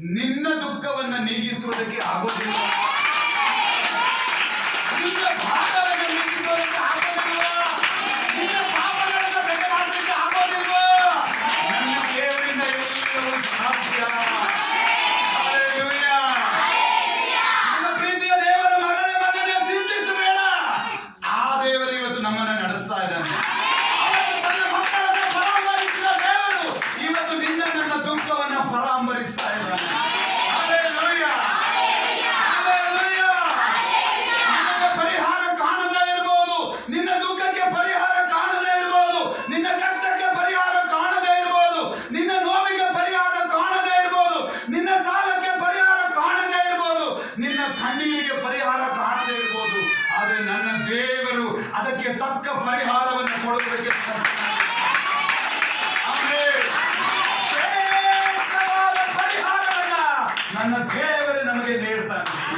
ನಿನ್ನ ದುಃಖವನ್ನ ನೀಗಿಸುವುದಕ್ಕೆ ಆಗೋದಿಲ್ಲ. ನಿನ್ನ ಭಾರವನ್ನು ನೀಗಿಸುವುದಕ್ಕೆ ದುಃಖಕ್ಕೆ ಪರಿಹಾರ ಕಾಣದೇ ಇರಬಹುದು ನಿನ್ನ ಕಷ್ಟಕ್ಕೆ ಪರಿಹಾರ ಕಾಣದೇ ಇರಬಹುದು ನಿನ್ನ ನೋವಿಗೆ ಪರಿಹಾರ ಕಾಣದೇ ಇರಬಹುದು ನಿನ್ನ ಸಾಲಕ್ಕೆ ಪರಿಹಾರ ಕಾಣದೇ ಇರಬಹುದು ನಿನ್ನ ಕಣ್ಣೀರಿಗೆ ಪರಿಹಾರ ಕಾಣದೇ ಇರಬಹುದು ಆದರೆ ನನ್ನ ದೇವರು ಅದಕ್ಕೆ ತಕ್ಕ ಪರಿಹಾರವನ್ನು ಕೊಡುವುದಕ್ಕೆ ನನ್ನ ದೇವರು ನಮಗೆ ನೀಡ್ತಾನೆ.